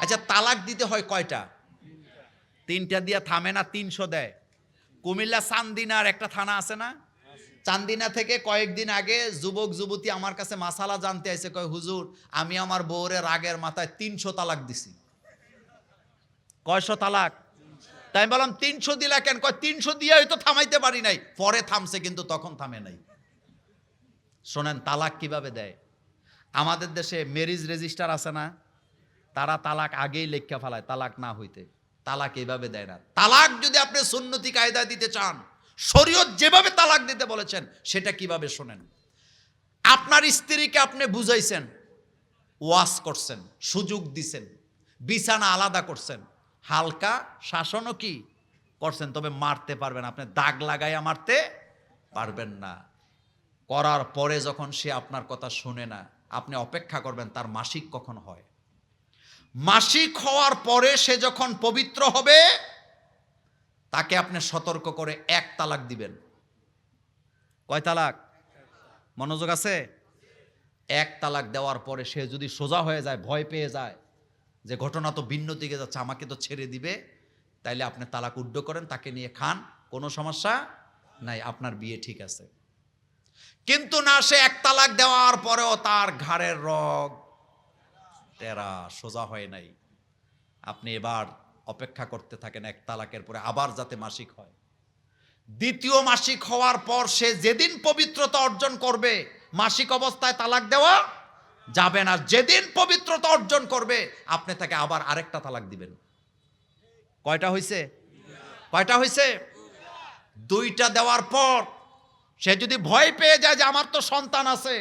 আচ্ছা তালাক দিতে হয় কয়টা? তিনটা দিয়া থামে না, তিনশো দেয়। কুমিল্লা চান্দিনার একটা থানা আছে না? চান্দিনা থেকে কয়েকদিন আগে যুবক, যুবতী আমার কাছে মাসালা জানতে আইছে, কয়, হুজুর, আমি আমার বউরে রাগের মাথায় তিনশো তালাক দিছি। কয়শো তালাক? তাই আমি বললাম, তিনশো দিলা কেন? কয়, তিনশো দিয়ে হয়তো থামাইতে পারি নাই। পরে থামছে, কিন্তু তখন থামে নাই। শোনেন, তালাক কীভাবে দেয়? আমাদের দেশে ম্যারিজ রেজিস্টার আছে না? তারা তালাক আগেই লেখা ফেলায়, তালাক না হইতে। তালাক এইভাবে দেয় না। তালাক যদি আপনি সুন্নতি কায়দা দিতে চান, শরীয়ত যেভাবে তালাক দিতে বলেছেন, সেটা কীভাবে শোনেন? আপনার স্ত্রীকে আপনি বুঝাইছেন ওয়াশ করছেন, সুযোগ দিছেন, বিছানা আলাদা করছেন। হালকা শাসনও কি করছেন, তবে মারতে পারবেন। আপনি দাগ লাগাইয়া মারতে পারবেন না। করার পরে যখন সে আপনার কথা শুনে না, আপনি অপেক্ষা করবেন তার মাসিক কখন হয়? মাসিক হওয়ার পরে সে যখন পবিত্র হবে, তাকে আপনি সতর্ক করে এক তালাক দিবেন। কয় তালাক? মনোযোগ আছে? এক তালাক দেওয়ার পরে সে যদি সোজা হয়ে যায়, ভয় পেয়ে যায়, যে ঘটনা তো ভিন্ন দিকে যাচ্ছে, আমাকে তো ছেড়ে দিবে, তাইলে আপনি তালাক উড্ড করেন, তাকে নিয়ে খান, কোনো সমস্যা নাই, আপনার বিয়ে ঠিক আছে। কিন্তু না, সে এক তালাক দেওয়ার পরেও তার ঘাড়ের রগ টেরা, সোজা হয় নাই। আপনি এবার অপেক্ষা করতে থাকেন এক তালাকের পরে, আবার যাতে মাসিক হয়। দ্বিতীয় মাসিক হওয়ার পর সে যেদিন পবিত্রতা অর্জন করবে, মাসিক অবস্থায় তালাক দেওয়া যাবে না। যেদিন পবিত্রতা অর্জন করবে, আপনি তাকে আবার আরেকটা তালাক দিবেন। কয়টা হয়েছে কয়টা হয়েছে দুইটা দেওয়ার পর সে যদি ভয় পেয়ে যায় যে আমার তো সন্তান আছে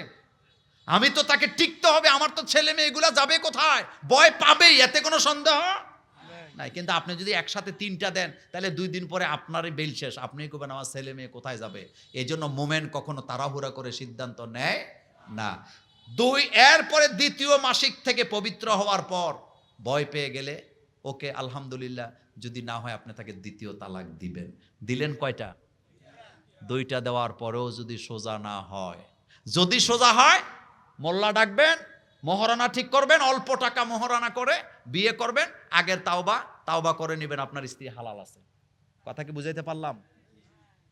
আমি তো তাকে টিকতে হবে, আমার তো ছেলে মেয়েগুলা যাবে কোথায়? ভয় পাবেই, এতে কোনো সন্দেহ? নাই, কিন্তু আপনি যদি একসাথে তিনটা দেন, তাহলে দুই দিন পরে আপনারই বেল শেষ। আপনি কবেন আমার ছেলে মেয়ে কোথায় যাবে? এই জন্য মোমেন্ট কখনো তাড়াহুড়া করে সিদ্ধান্ত নেয় না। দুই, এরপরে দ্বিতীয় মাসিক থেকে পবিত্র হওয়ার পর ভয় পেয়ে গেলে, ওকে আলহামদুলিল্লাহ, যদি না হয় আপনি তাকে দ্বিতীয় তালাক দিবেন। দিলেন কয়টা? দুইটা দেওয়ার পরেও যদি সোজা না হয়। যদি সোজা হয় মোল্লা ডাকবেন মহারানা ঠিক করবেন, অল্প টাকা মহারানা করে বিয়ে করবেন, আগের তাওবা তাওবা করে নেবেন, আপনার স্ত্রী হালাল আছে। কথা কি বুঝাইতে পারলাম?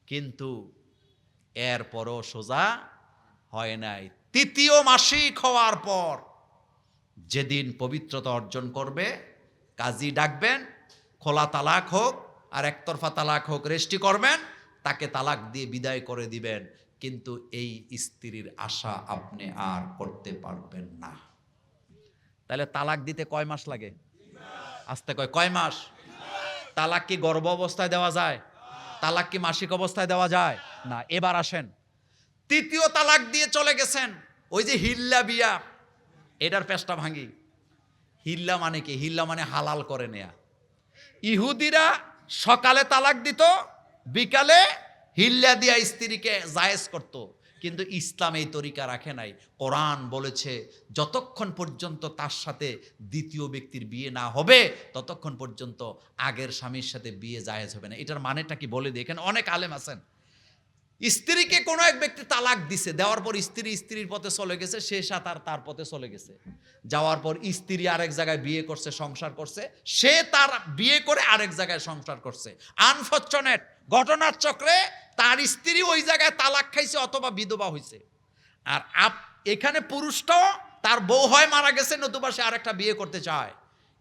কিন্তু এরপরও সোজা হয় নাই। তৃতীয় মাসিক হওয়ার পর যেদিন পবিত্রতা অর্জন করবে, কাজী ডাকবেন, খোলা তালাক হোক আর একতরফা তালাক হোক রেস্টি করবেন, তাকে তালাক দিয়ে বিদায় করে দিবেন। কিন্তু এই স্ত্রীর আশা আপনি আর করতে পারবেন না। তাহলে তালাক দিতে কয় মাস লাগে? আসতে কয় কয় মাস? তালাক কি গর্ভ অবস্থায় দেওয়া যায়? তালাক কি মাসিক অবস্থায় দেওয়া যায়? না, এবার আসেন। তৃতীয় তালাক দিয়ে চলে গেছেন, ওই যে হিল্লা বিয়া। এটার পেশটা ভাঙি। হিল্লা মানে কি? হিল্লা মানে হালাল করে নেয়া। ইহুদিরা সকালে তালাক দিত, বিকালে হিল্লা দিয়া স্ত্রীকে জায়েজ করত। কিন্তু ইসলাম এই তরিকা রাখে নাই। কোরআন বলেছে, যতক্ষণ পর্যন্ত তার সাথে দ্বিতীয় ব্যক্তির বিয়ে না হবে, ততক্ষণ পর্যন্ত আগের স্বামীর সাথে বিয়ে জায়েজ হবে না। এটার মানেটা কি বলে দিই এখানে অনেক আলেম আছেন। স্ত্রীকে কোনো এক ব্যক্তি তালাক দিছে, দেওয়ার পর স্ত্রী স্ত্রীর পথে চলে গেছে, সে সাঁতার তার পথে চলে গেছে। যাওয়ার পর স্ত্রী আরেক জায়গায় বিয়ে করছে, সংসার করছে, সে তার বিয়ে করে আরেক জায়গায় সংসার করছে। আনফর্চুনেট ঘটনার চক্রে তার স্ত্রী ওই জায়গায় তালাক খাইছে অথবা বিধবা হয়েছে আর আপ, এখানে পুরুষটাও তার বউ হয় মারা গেছে, নতুবা সে আরেকটা বিয়ে করতে চায়।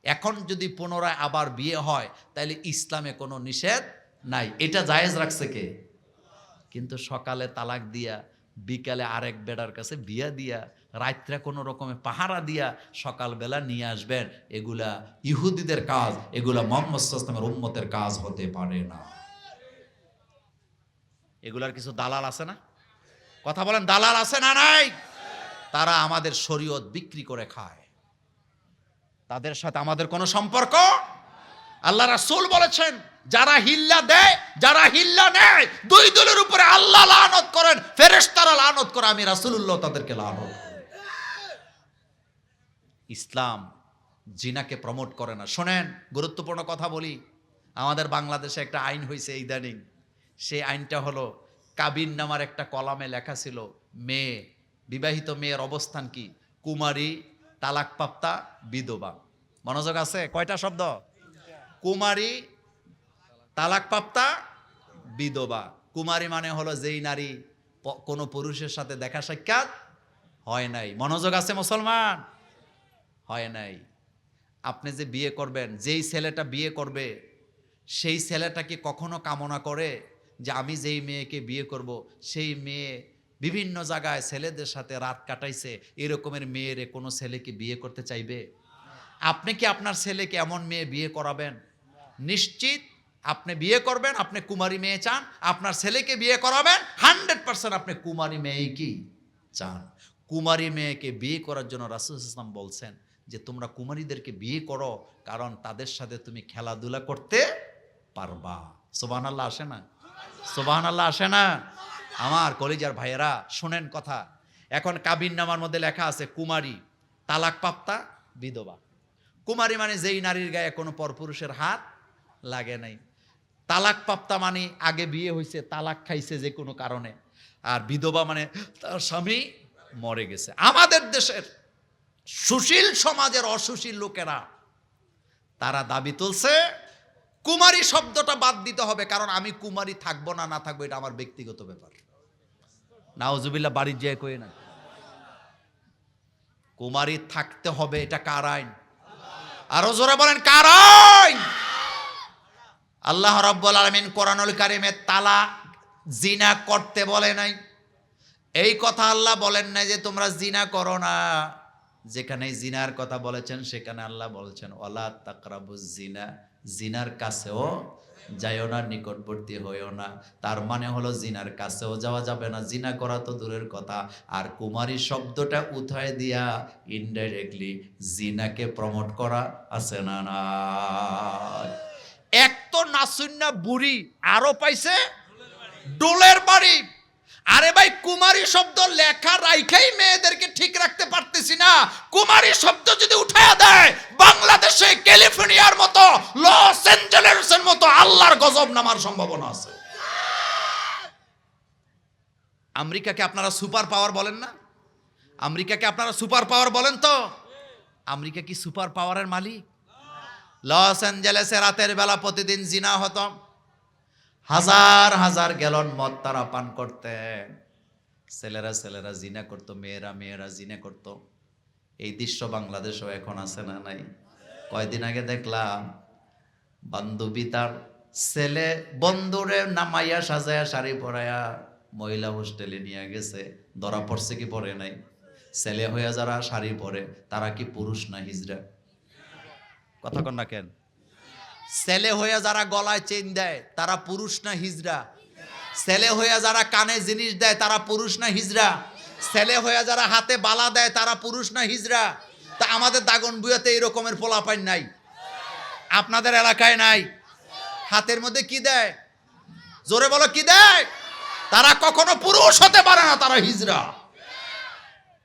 এখন যদি পুনরায় আবার বিয়ে হয় তাহলে ইসলামে কোনো নিষেধ নাই। এটা জায়েজ রাখছে কে? কিন্তু সকালে তালাক দিয়া, বিকালে আরেক বেড়ার কাছে বিয়া দিয়া, রাত্রে কোনো রকমে পাহারা দিয়া সকালবেলা নিয়ে আসবেন। এগুলা ইহুদিদের কাজ, এগুলা মোহাম্মদ ইসলামের উম্মতের কাজ হতে পারে না। এগুলার কিছু দালাল আছে না? কথা বলেন, দালাল আছে না নাই? তারা আমাদের শরীয়ত বিক্রি করে খায়। তাদের সাথে আমাদের কোনো সম্পর্ক আল্লাহ রাসূল বলেছেন, যারা হিল্লা দেয়, যারা হিল্লা নেয়, দুই দলের উপরে আল্লাহ লানত করেন, ফেরেশতারা লানত করে, আমি রাসূলুল্লাহ তাদেরকে লানত ইসলাম জিনাকে প্রমোট করে না। শোনেন, গুরুত্বপূর্ণ কথা বলি। আমাদের বাংলাদেশে একটা আইন হয়েছে ইদানিং। সেই আইনটা হলো, কাবিন নামার একটা কলামে লেখা ছিল, মেয়ে, বিবাহিত মেয়ের অবস্থান কি? কুমারী, তালাকপ্রাপ্তা, বিধবা। মনোযোগ আছে? কয়টা শব্দ? কুমারী তালাকপ্রাপ্তা বিধবা। কুমারী মানে হলো যেই নারী কোনো পুরুষের সাথে দেখা সাক্ষাৎ হয় নাই। মনোযোগ আছে মুসলমান? হয় নাই। আপনি যে বিয়ে করবেন, যেই ছেলেটা বিয়ে করবে, সেই ছেলেটা কি কখনো কামনা করে যে আমি যেই মেয়েকে বিয়ে করব, সেই মেয়ে বিভিন্ন জায়গায় ছেলেদের সাথে রাত কাটাইছে, এরকমের মেয়েরে কোনো ছেলেকে বিয়ে করতে চাইবে? আপনি কি আপনার ছেলেকে এমন মেয়ে বিয়ে করাবেন? নিশ্চিত আপনি বিয়ে করবেন, আপনি কুমারী মেয়ে চান, আপনার ছেলেকে বিয়ে করাবেন, হান্ড্রেড পার্সেন্ট আপনি কুমারী মেয়ে কি চান। কুমারী মেয়েকে বিয়ে করার জন্য রাসুল ইসলাম বলছেন যে, তোমরা কুমারীদেরকে বিয়ে করো, কারণ তাদের সাথে তুমি খেলাধুলা করতে পারবা। সোবান আল্লাহ আসে না? সোবান আল্লাহ আসে না? আমার কলিজার ভাইয়েরা, শোনেন কথা। এখন কাবিন নামার মধ্যে লেখা আছে, কুমারী তালাক পাপ্তা বিধবা। কুমারী মানে যেই নারীর গায়ে কোনো পরপুরুষের হাত লাগে নাই। তালাক পাপ্তা মানে আগে বিয়ে হয়েছে তালাক খাইছে যে কোনো কারণে। আর বিধবা মানে তার স্বামী মরে গেছে। আমাদের দেশের সুশীল সমাজের অসুশীল লোকেরা, তারা দাবি তুলছে, কুমারী শব্দটা বাদ দিতে হবে, কারণ আমি কুমারী থাকব না না থাকব, এটা আমার ব্যক্তিগত ব্যাপার। নাওজুবিল্লাহ বাড়ির যে কই না। কুমারী থাকতে হবে, এটা কার আইন? আরও জোরে বলেন, কার আইন? আল্লাহ রব্বুল আলমিন কোরআনুল কারিমে তালা জিনা করতে বলে নাই। এই কথা আল্লাহ বলেন নাই যে তোমরা জিনা করো না। যেখানে জিনার কথা বলেছেন, সেখানে আল্লাহ বলছেন ওলা তাকরাবু জিনা জিনার কাছেও যাইও না, নিকটবর্তী হইও না। তার মানে হলো জিনার কাছেও যাওয়া যাবে না। জিনা করা তো দূরের কথা। আর কুমারী শব্দটা উঠায় দিয়া ইনডাইরেক্টলি জিনাকে প্রমোট করা আছে না না এক নাসুন্না বুড়ি, আরও পাইছে ডোলের বাড়ি। আরে ভাই, কুমারী শব্দ লেখা রাইখাই মেয়েদেরকে ঠিক রাখতে পারতেছি না। কুমারী শব্দ যদি উঠায়া দেয়, বাংলাদেশে ক্যালিফোর্নিয়ার মতো, লস অ্যাঞ্জেলেসের মতো আল্লাহর গজব নামার সম্ভাবনা আছে। আমেরিকাকে আপনারা সুপার পাওয়ার বলেন না? আমেরিকাকে আপনারা সুপার পাওয়ার বলেন তো? আমেরিকা কি সুপার পাওয়ারের মালিক? লস অ্যাঞ্জেলেসে রাতের বেলা প্রতিদিন জিনা হতো। হাজার হাজার গ্যালন মদ তারা পান করতেন ছেলেরা ছেলেরা জিনা করতো, মেয়েরা মেয়েরা জিনা করতো। এই দৃশ্য বাংলাদেশও এখন আছে না নাই? কয়দিন আগে দেখলাম, বান্ধবী তার ছেলে বন্ধুরে নামাইয়া সাজায়া শাড়ি পরাইয়া মহিলা হোস্টেলে নিয়ে গেছে। ধরা পড়ছে কি পরে নাই? ছেলে হইয়া যারা শাড়ি পরে, তারা কি পুরুষ না হিজড়া কথা কন না কেন? ছেলে হইয়া যারা গলায় চেন দেয়, তারা পুরুষ না হিজড়া? ছেলে হইয়া যারা কানে জিনিস দেয়, তারা পুরুষ না হিজড়া? ছেলে হইয়া যারা হাতে বালা দেয়, তারা পুরুষ না হিজড়া? তা আমাদের দাগন বুয়াতে এই রকমের পোলাপাইন নাই। আপনাদের এলাকায় নাই। হাতের মধ্যে কি দেয়? জোরে বলো, কি দেয়? তারা কখনো পুরুষ হতে পারে না, তারা হিজড়া।